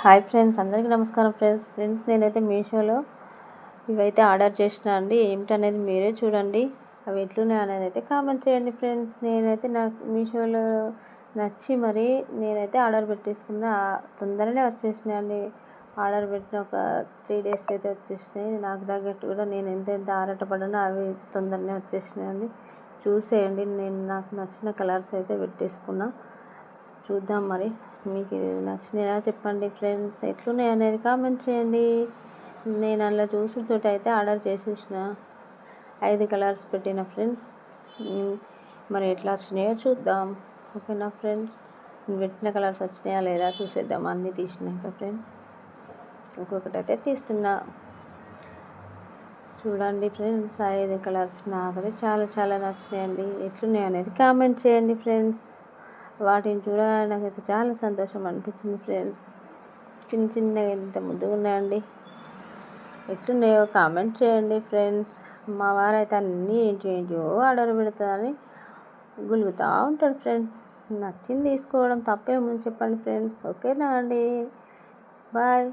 Hi friends అందరికీ నమస్కారం friends. Friends నేనైతే మీషోలో ఇవైతే ఆర్డర్ చేసిన అండి. ఏమిటనేది మీరే చూడండి. అవి ఎట్లున్నాయి అనేది అయితే కామెంట్ చేయండి ఫ్రెండ్స్. నేనైతే నాకు మీషోలో నచ్చి మరి నేనైతే ఆర్డర్ పెట్టేసుకున్న తొందరనే వచ్చేసినాయండి ఆర్డర్ పెట్టిన ఒక త్రీ డేస్కి అయితే వచ్చేసినాయి. నాకు తగ్గట్టు కూడా నేను ఎంత ఎంత ఆరాటపడినా అవి తొందరనే వచ్చేసినాయండి చూసేయండి. నేను నాకు నచ్చిన కలర్స్ అయితే పెట్టేసుకున్నా. చూద్దాం మరి. మీకు నచ్చినాయా చెప్పండి ఫ్రెండ్స్? ఎట్లున్నాయి అనేది కామెంట్ చేయండి. నేను అలా చూసినతోటి అయితే ఆర్డర్ చేసేసిన ఐదు కలర్స్ పెట్టిన ఫ్రెండ్స్. మరి ఎట్లా వచ్చినాయో చూద్దాం. ఓకేనా ఫ్రెండ్స్? పెట్టిన కలర్స్ వచ్చినాయా లేదా చూసేద్దాం. అన్నీ తీసినాక ఫ్రెండ్స్. ఒక్కొక్కటి అయితే తీస్తున్నా. చూడండి ఫ్రెండ్స్ ఐదు కలర్స్ నాకైతే చాలా చాలా నచ్చినాయండి. ఎట్లున్నాయి అనేది కామెంట్ చేయండి ఫ్రెండ్స్. వాటిని చూడగానే నాకైతే చాలా సంతోషం అనిపించింది ఫ్రెండ్స్. చిన్న చిన్నగా ఇంత ముద్దుగా ఎట్లున్నాయో కామెంట్ చేయండి ఫ్రెండ్స్. మా వారైతే అన్నీ ఏంటి ఏంటో ఆర్డర్ పెడతారని గులుగుతూ ఉంటాడు ఫ్రెండ్స్. నచ్చింది తీసుకోవడం తప్పేముంది చెప్పండి ఫ్రెండ్స్. ఓకేనా అండి? బాయ్.